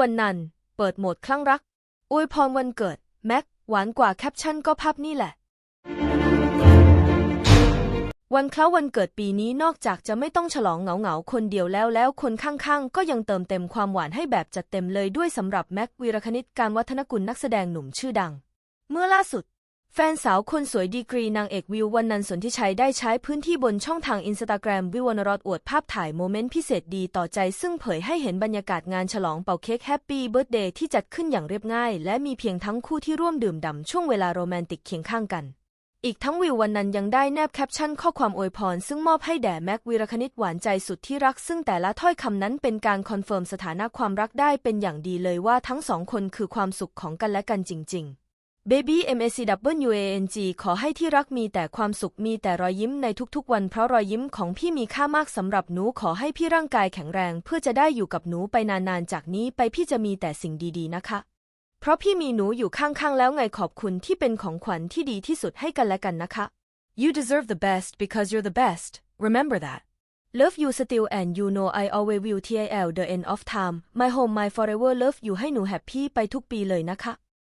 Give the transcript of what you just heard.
วันนันเปิดโหมดคลั่งรัก อวยพรวันเกิด แม็ก หวานกว่าแคปชั่นก็ภาพนี่แหละ วันคล้าวันเกิดปีนี้นอกจากจะไม่ต้องฉลองเหงาๆ คนเดียวแล้วแล้วคนข้างๆ ก็ยังเติมเต็มความหวานให้แบบจัดเต็มเลยด้วยสำหรับแม็กวีรคณิตการวัฒนกุลนักแสดงหนุ่มชื่อดัง เมื่อล่าสุด แฟนสาวคนสวยดีกรีนางเอกวิววันนันสนทิชัยได้ใช้พื้นที่บนช่องทางอินสตาแกรมวิววรรณรสอวดภาพถ่ายโมเมนต์พิเศษดีต่อใจซึ่งเผยให้เห็นบรรยากาศงานฉลองเป่าเค้กแฮปปี้เบิร์ a เดย์ที่จัดขึ้นอย่างเรียบง่าย และมีเพียงทั้งคู่ที่ร่วมดื่มด่ำช่วงเวลาโรแมนติกเคียงข้างกัน อีกทั้งวิววันนั้นยังได้แนบแคปชั่นข้อความอวยพร ซึ่งมอบให้แด่แม็กวีรคณิตหวานใจสุดที่รัก ซึ่งแต่ละถ้อยคำนั้นเป็นการคอนเฟิร์มสถานะความรักได้เป็นอย่างดีเลยว่าทั้งสองคนคือความสุขของกันและกันจริง ๆ Baby M A C W A N G ขอให้ที่รักมีแต่ความสุขมีแต่รอยยิ้มในทุกๆวันเพราะรอยยิ้มของพี่มีค่ามากสำหรับหนูขอให้พี่ร่างกายแข็งแรง เพื่อจะได้อยู่กับหนูไปนานๆ จากนี้ไปพี่จะมีแต่สิ่งดีๆนะคะ เพราะพี่มีหนูอยู่ข้างๆ แล้วไงขอบคุณที่เป็นของขวัญที่ดีที่สุดให้กันและกันนะคะ You deserve the best because you're the best remember that Love you still and you know I always will till the end of time My home my forever love you ให้หนูแฮปปี้ไปทุกปีเลยนะคะ